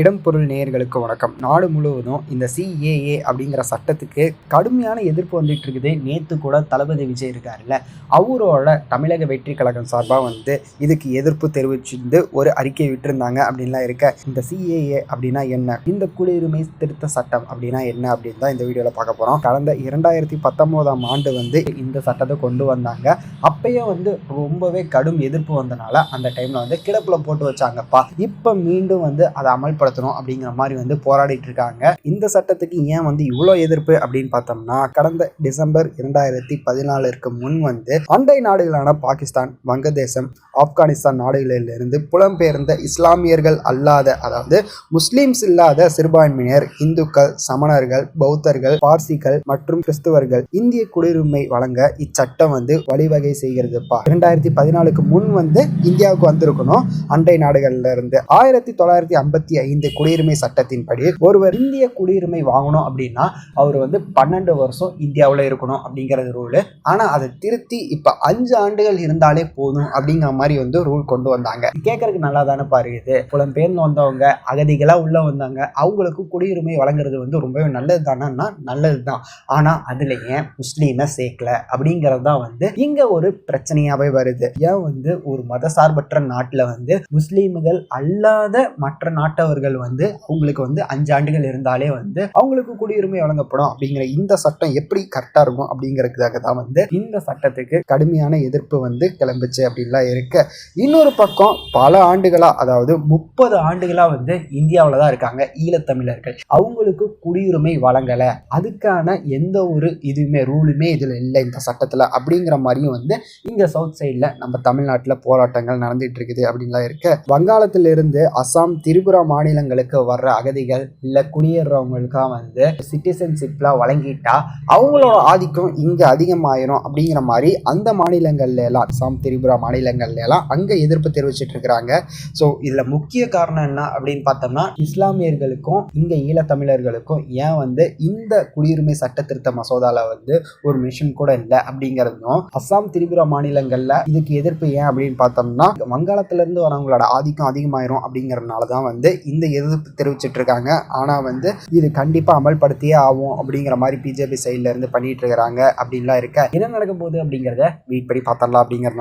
இடம் பொருள் நேயர்களுக்கு வணக்கம். நாடு முழுவதும் இந்த சிஏஏ அப்படிங்கிற சட்டத்துக்கு கடுமையான எதிர்ப்பு வந்துட்டு இருக்குது. நேற்று கூட தளபதி விஜய் இருக்காருல்ல அவரோட தமிழக வெற்றி கழகம் சார்பாக வந்து இதுக்கு எதிர்ப்பு தெரிவிச்சிருந்து ஒரு அறிக்கை விட்டுருந்தாங்க அப்படின்லாம் இருக்க இந்த சிஏஏ அப்படின்னா என்ன? இந்த குடியுரிமை திருத்த சட்டம் அப்படின்னா என்ன அப்படின்னு தான் இந்த வீடியோவில் பார்க்க போகிறோம் கடந்த இரண்டாயிரத்தி பத்தொம்போதாம் ஆண்டு வந்து இந்த சட்டத்தை கொண்டு வந்தாங்க. அப்பயே வந்து ரொம்பவே கடும் எதிர்ப்பு வந்தனால அந்த டைமில் வந்து கிடப்பில் போட்டு வச்சாங்கப்பா. இப்போ மீண்டும் வந்து அதை அமல்படுத்தணும் அப்படிங்கிற மாதிரி வந்து போராடிட்டு இருக்காங்க. இந்த சட்டத்துக்கு ஏன் வந்து இவ்வளோ எதிர்ப்பு அப்படின்னு பார்த்தோம்னா கடந்த டிசம்பர் இரண்டாயிரத்தி பதினாலுக்கு முன் வந்து அண்டை நாடுகளான பாகிஸ்தான் வங்கதேசம் ஆப்கானிஸ்தான் நாடுகளிலிருந்து புலம்பெயர்ந்த இஸ்லாமியர்கள் அல்லாத அதாவது முஸ்லீம்ஸ் இல்லாத சிறுபான்மையினர் இந்துக்கள் சமணர்கள் பௌத்தர்கள் பார்சிகள் மற்றும் கிறிஸ்துவர்கள் இந்திய குடியுரிமை வழங்க இச்சட்டம் வந்து வழிவகை செய்கிறதுப்பா. இரண்டாயிரத்தி பதினாலுக்கு முன் வந்து இந்தியாவுக்கு வந்திருக்கணும் அண்டை நாடுகள்ல இருந்து. ஆயிரத்தி தொள்ளாயிரத்தி ஐம்பத்தி ஐந்து இந்த குடியுரிமை சட்டத்தின்படி ஒருவர் இந்திய குடியுரிமை வாங்கணும் அப்படின்னா அவர் வந்து பன்னெண்டு வருஷம் இந்தியாவில் இருக்கணும் அப்படிங்கிறது ரூலு ஆனால் அதை திருத்தி இப்போ அஞ்சு ஆண்டுகள் இருந்தாலே போதும் அப்படிங்கிற மாதிரி வந்து ரூல் கொண்டு வந்தாங்க. கேட்கறதுக்கு நல்லா தானே பாருது புலம்பெயர்ந்து வந்தவங்க அகதிகளாக உள்ளே வந்தாங்க அவங்களுக்கு குடியுரிமை வழங்குறது வந்து ரொம்பவே நல்லது தானேன்னா நல்லது தான். ஆனால் அதில் ஏன் முஸ்லீமை சேர்க்கல அப்படிங்கிறது தான் வந்து இங்கே ஒரு பிரச்சனையாகவே வருது. ஏன் வந்து ஒரு மதசார்பற்ற நாட்டில் வந்து முஸ்லீம்கள் அல்லாத மற்ற நாட்டவர்கள் வந்து அவங்களுக்கு வந்து அஞ்சு ஆண்டுகள் இருந்தாலே வந்து அவங்களுக்கு குடியுரிமை வழங்கப்படும் அப்படிங்கிற இந்த சட்டம் எப்படி கரெக்டாக இருக்கும் அப்படிங்கிறதுக்காக தான் வந்து இந்த சட்டத்துக்கு கடுமையான எதிர்ப்பு வந்து கிளம்புச்சு அப்படின்லாம் இருக்கு. இன்னொரு பக்கம் பல ஆண்டுகளா அதாவது முப்பது ஆண்டுகளா வந்து இந்தியாவில் தான் இருக்காங்க ஈழத்தமிழர்கள். அவங்களுக்கு குடியுரிமை வழங்கலை. அதுக்கான எந்த ஒரு இதுவுமே ரூலுமே இதில் இல்லை இந்த சட்டத்தில் அப்படிங்கிற மாதிரியும் வந்து இங்கே சவுத் சைடில் நம்ம தமிழ்நாட்டில் போராட்டங்கள் நடந்துட்டு இருக்குது அப்படின்லாம் இருக்கு. வங்காளத்திலிருந்து அசாம் திரிபுரா மாநிலங்களுக்கு வர்ற அகதிகள் இல்லை குடியேறவங்களுக்காக வந்து சிட்டிசன்ஷிப்லாம் வழங்கிட்டா அவங்களோட ஆதிக்கம் இங்கே அதிகமாயிரும் அப்படிங்கிற மாதிரி அந்த மாநிலங்கள்ல எல்லாம் அசாம் திரிபுரா மாநிலங்கள்ல எல்லாம் அங்கே எதிர்ப்பு தெரிவிச்சிட்டு இருக்கிறாங்க. ஸோ இதில் முக்கிய காரணம் என்ன அப்படின்னு பார்த்தோம்னா இஸ்லாமியர்களுக்கும் இங்கே ஈழத்தமிழர்களுக்கும் ஏன் வந்து இந்த குடியுரிமை சட்ட திருத்த மசோதாவில் வந்து ஒரு மிஷின் கூட இல்லை அப்படிங்கிறதும் அஸ்ஸாம் திரிபுரா மாநிலங்களில் இதுக்கு எதிர்ப்பு ஏன் அப்படின்னு பார்த்தோம்னா வங்காளத்திலேருந்து வரவங்களோட ஆதிக்கம் அதிகமாயிரும் அப்படிங்கிறதுனால தான் வந்து இந்த எதிர்ப்பு தெரிவிச்சிட்டு இருக்காங்க ஆனால் வந்து இது கண்டிப்பாக அமல்படுத்தியே ஆகும் அப்படிங்கிற மாதிரி பிஜேபி சைட்ல இருந்து பண்ணிட்டு இருக்கிறாங்க அப்படின்லாம் இருக்க. என்ன நடக்க போகுது அப்படிங்கிறத வெயிட் பண்ணி பார்த்தரலாம் அப்படிங்கிறது